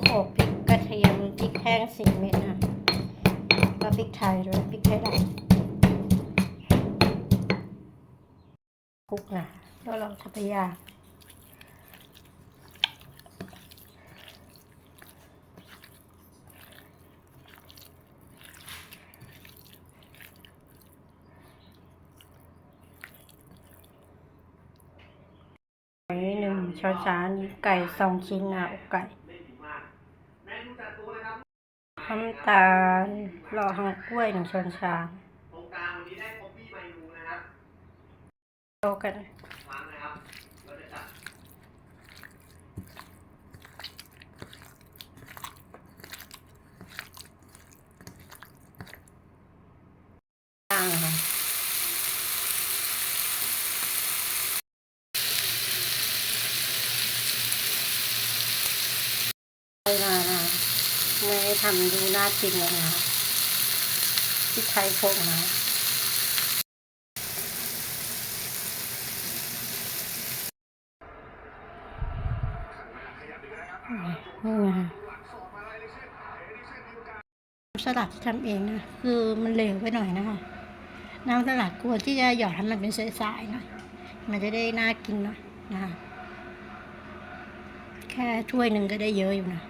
โขกพริกกระเทียมพริกแห้งสี่เม็ดนะแล้วพริกไทยด้วยพริกไทยดำคลุกนะแล้วเราทำไปยาก ไก่หนึ่งช้อนชานี้ไก่สองชิ้นนะอกไก่น้ำตาลหล่อหังกล้วยหนึ่งช้อนชาตรงกลางวันนี้ได้คอฟฟี่ไมนูนะครับ โตกัน ฟังนะครับเราจะจัด ย่างค่ะ ไปมานะไม่ได้ทำดูน่ากินเลยนะพริกไทยโขลกนะนี่ไงสลัดที่ทำเองนะคือมันเหลวไปหน่อยนะคะน้ำสลัดควรที่จะหยอดให้มันเป็นสายๆหน่อยมันจะได้น่ากินหน่อยนะคะแค่ถ้วยหนึ่งก็ได้เยอะอยู่นะ